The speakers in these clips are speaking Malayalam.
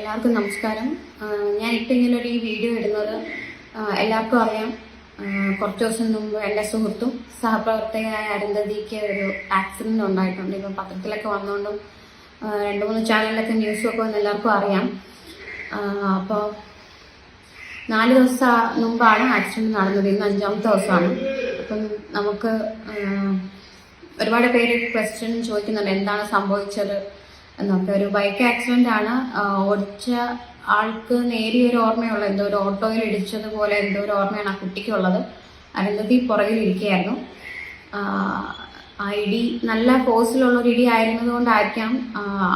എല്ലാവർക്കും നമസ്കാരം. ഞാൻ ഇപ്പം ഇങ്ങനൊരു ഈ വീഡിയോ ഇടുന്നത് എല്ലാവർക്കും അറിയാം. കുറച്ച് ദിവസം മുമ്പ് എന്റെ സുഹൃത്തും സഹപ്രവർത്തകയായ അരുന്ധതിക്ക് ഒരു ആക്സിഡന്റ് ഉണ്ടായിട്ടുണ്ട്. ഇപ്പം പത്രത്തിലൊക്കെ വന്നുകൊണ്ടും രണ്ട് മൂന്ന് ചാനലിലൊക്കെ ന്യൂസൊക്കെ വന്ന് എല്ലാവർക്കും അറിയാം. അപ്പോൾ നാല് ദിവസം മുമ്പാണ് ആക്സിഡന്റ് നടന്നത്. ഇന്ന് അഞ്ചാമത്തെ ദിവസമാണ്. അപ്പം നമുക്ക് ഒരുപാട് പേര് ക്വസ്റ്റ്യൻ ചോദിക്കുന്നുണ്ട്. എന്താണ് സംഭവിച്ചത്? എന്നൊക്കെ ഒരു ബൈക്ക് ആക്സിഡന്റ് ആണ്. ഓടിച്ച ആൾക്ക് നേരിയ ഒരു ഓർമ്മയുള്ള. എന്തോ ഒരു ഓട്ടോയിൽ ഇടിച്ചതുപോലെ എന്തോ ഒരു ഓർമ്മയാണ് ആ കുട്ടിക്കുള്ളത്. അരുന്ധതി പുറകിലിരിക്കുകയായിരുന്നു ആ, ഇടി നല്ല ഫോഴ്സിലുള്ള ഒരു ഇടി ആയിരുന്നത് കൊണ്ടായിരിക്കാം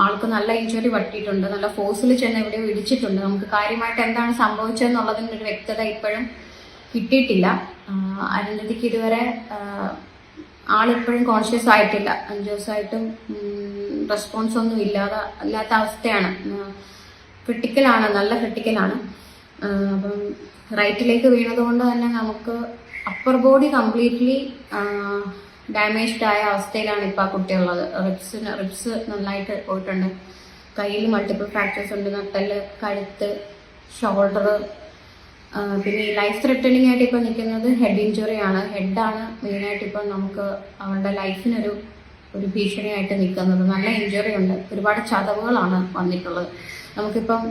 ആൾക്ക് നല്ല ഇഞ്ചുറി പറ്റിയിട്ടുണ്ട്. നല്ല ഫോഴ്സിൽ ചെന്ന് എവിടെയോ ഇടിച്ചിട്ടുണ്ട്. നമുക്ക് കാര്യമായിട്ട് എന്താണ് സംഭവിച്ചതെന്നുള്ളതിന്റെ ഒരു വ്യക്തത ഇപ്പോഴും കിട്ടിയിട്ടില്ല. അരുന്ധതിക്ക് ഇതുവരെ ആളിപ്പോഴും കോൺഷ്യസ് ആയിട്ടില്ല. അഞ്ച് ദിവസമായിട്ടും റെസ്പോൺസ് ഒന്നും ഇല്ലാതെ അല്ലാത്ത അവസ്ഥയാണ്. ക്രിട്ടിക്കലാണ് നല്ല ക്രിട്ടിക്കലാണ് അപ്പം റൈറ്റിലേക്ക് വീണത് കൊണ്ട് തന്നെ നമുക്ക് അപ്പർ ബോഡി കംപ്ലീറ്റ്ലി ഡാമേജ്ഡ് ആയ അവസ്ഥയിലാണ് ഇപ്പോൾ ആ കുട്ടിയുള്ളത്. റിബ്സിന് റിബ്സ് നന്നായിട്ട് പോയിട്ടുണ്ട്. കയ്യിൽ മൾട്ടിപ്പിൾ ഫ്രാക്ചേഴ്സ് ഉണ്ട് നട്ടൽ കഴുത്ത് ഷോൾഡർ പിന്നെ ലൈഫ് ത്രെട്ടനിങ് ആയിട്ട് ഇപ്പം നിൽക്കുന്നത് ഹെഡ് ഇഞ്ചുറി ആണ്. ഹെഡാണ് മെയിനായിട്ട് ഇപ്പം നമുക്ക് അവളുടെ ലൈഫിനൊരു ഒരു ഭീഷണിയായിട്ട് നിൽക്കുന്നത്. നല്ല ഇഞ്ചുറി ഉണ്ട്. ഒരുപാട് ചതവുകളാണ് വന്നിട്ടുള്ളത്. നമുക്കിപ്പം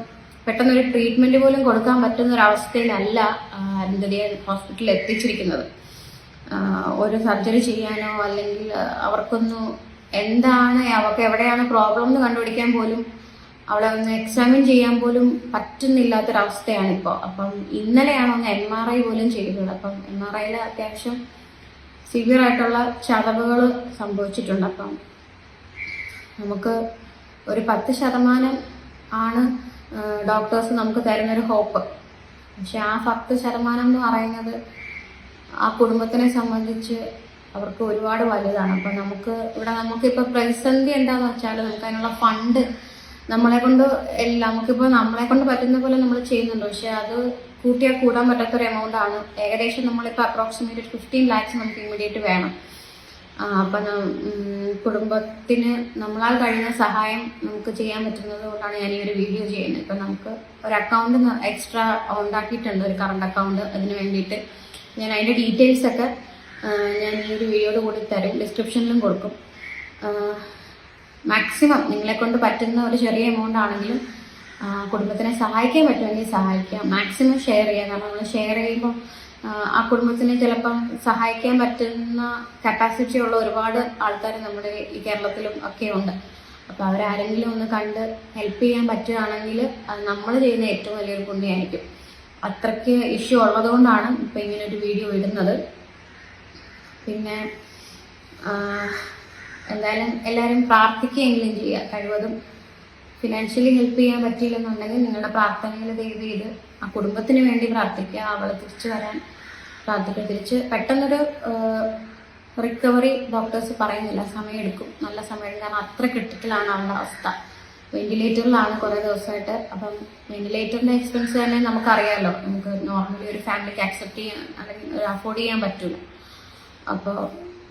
പെട്ടെന്നൊരു ട്രീറ്റ്മെന്റ് പോലും കൊടുക്കാൻ പറ്റുന്ന ഒരവസ്ഥയിലല്ല അരുന്ധതിയെ ഹോസ്പിറ്റലിൽ എത്തിച്ചിരിക്കുന്നത്. ഒരു സർജറി ചെയ്യാനോ അല്ലെങ്കിൽ അവർക്കൊന്ന് എന്താണ് അവർക്ക് എവിടെയാണ് പ്രോബ്ലം എന്ന് കണ്ടുപിടിക്കാൻ പോലും അവളെ ഒന്ന് എക്സാമിൻ ചെയ്യാൻ പോലും പറ്റുന്നില്ലാത്തൊരവസ്ഥയാണ് ഇപ്പോൾ. അപ്പം ഇന്നലെയാണ് ഒന്ന് എം ആർ ഐ പോലും ചെയ്തത്. അപ്പം എം ആർ ഐയിൽ അത്യാവശ്യം സിവിയർ ആയിട്ടുള്ള സംഭവിച്ചിട്ടുണ്ട്. അപ്പം നമുക്ക് ഒരു പത്ത് ശതമാനം ആണ് ഡോക്ടേഴ്സ് നമുക്ക് തരുന്നൊരു ഹോപ്പ് പക്ഷെ ആ പത്ത് ശതമാനം എന്ന് പറയുന്നത് ആ കുടുംബത്തിനെ സംബന്ധിച്ച് അവർക്ക് ഒരുപാട് വലുതാണ്. അപ്പം നമുക്ക് ഇവിടെ നമുക്കിപ്പോൾ പ്രതിസന്ധി എന്താണെന്ന് വെച്ചാൽ നമുക്ക് അതിനുള്ള ഫണ്ട് നമ്മളെ കൊണ്ട് എല്ലാം നമുക്കിപ്പോൾ നമ്മളെ കൊണ്ട് പറ്റുന്ന പോലെ നമ്മൾ ചെയ്യുന്നുണ്ട്. പക്ഷെ അത് കൂട്ടിയാൽ കൂടാൻ പറ്റാത്തൊരു എമൗണ്ട് ആണ്. ഏകദേശം നമ്മളിപ്പോൾ അപ്രോക്സിമേറ്റ് ഫിഫ്റ്റീൻ ലാക്സ് നമുക്ക് ഇമ്മീഡിയറ്റ് വേണം. അപ്പം കുടുംബത്തിന് നമ്മളാൽ കഴിയുന്ന സഹായം നമുക്ക് ചെയ്യാൻ പറ്റുന്നത് കൊണ്ടാണ് ഞാൻ ഈ ഒരു വീഡിയോ ചെയ്യുന്നത്. ഇപ്പം നമുക്ക് ഒരു അക്കൗണ്ട് എക്സ്ട്രാ ഉണ്ടാക്കിയിട്ടുണ്ട് ഒരു കറണ്ട് അക്കൗണ്ട് അതിന് വേണ്ടിയിട്ട്. ഞാൻ അതിന്റെ ഡീറ്റെയിൽസ് ഒക്കെ ഞാൻ ഈ ഒരു വീഡിയോയുടെ കൂടി തരും. ഡിസ്ക്രിപ്ഷനിലും കൊടുക്കും. മാക്സിമം നിങ്ങളെ കൊണ്ട് പറ്റുന്ന ഒരു ചെറിയ എമൗണ്ട് ആണെങ്കിലും കുടുംബത്തിനെ സഹായിക്കാൻ പറ്റുമെങ്കിൽ സഹായിക്കാം. മാക്സിമം ഷെയർ ചെയ്യുക കാരണം നമ്മൾ ഷെയർ ചെയ്യുമ്പോൾ ആ, കുടുംബത്തിന് ചിലപ്പം സഹായിക്കാൻ പറ്റുന്ന കപ്പാസിറ്റി ഉള്ള ഒരുപാട് ആൾക്കാർ നമ്മുടെ ഈ കേരളത്തിലും ഒക്കെ ഉണ്ട്. അപ്പോൾ അവരാരെങ്കിലും ഒന്ന് കണ്ട് ഹെൽപ്പ് ചെയ്യാൻ പറ്റുകയാണെങ്കിൽ നമ്മൾ ചെയ്യുന്ന ഏറ്റവും വലിയൊരു പുണ്യമായിരിക്കും അത്രയ്ക്ക് ഇഷ്യൂ ഉള്ളതുകൊണ്ടാണ് ഇപ്പം ഇങ്ങനെ ഒരു വീഡിയോ ഇടുന്നത്. പിന്നെ എന്തായാലും എല്ലാവരും പ്രാർത്ഥിക്കുകയെങ്കിലും ചെയ്യുക കഴിവതും ഫിനാൻഷ്യലി ഹെൽപ്പ് ചെയ്യാൻ പറ്റിയില്ലെന്നുണ്ടെങ്കിൽ നിങ്ങളുടെ പ്രാർത്ഥനയിൽ ദയവ് ചെയ്ത് ആ കുടുംബത്തിന് വേണ്ടി പ്രാർത്ഥിക്കുക അവളെ തിരിച്ചു വരാൻ പ്രാർത്ഥിക്കുക. തിരിച്ച് പെട്ടെന്നൊരു റിക്കവറി ഡോക്ടേഴ്സ് പറയുന്നില്ല സമയമെടുക്കും. നല്ല സമയം കാരണം അത്ര ക്രിട്ടിക്കലാണ് അവളുടെ അവസ്ഥ. വെന്റിലേറ്ററിലാണ് കുറേ ദിവസമായിട്ട്. അപ്പം വെന്റിലേറ്ററിന്റെ എക്സ്പെൻസ് തന്നെ നമുക്കറിയാമല്ലോ നമുക്ക് നോർമലി ഒരു ഫാമിലിക്ക് അക്സെപ്റ്റ് ചെയ്യാൻ അല്ലെങ്കിൽ അഫോർഡ് ചെയ്യാൻ പറ്റില്ല അപ്പോൾ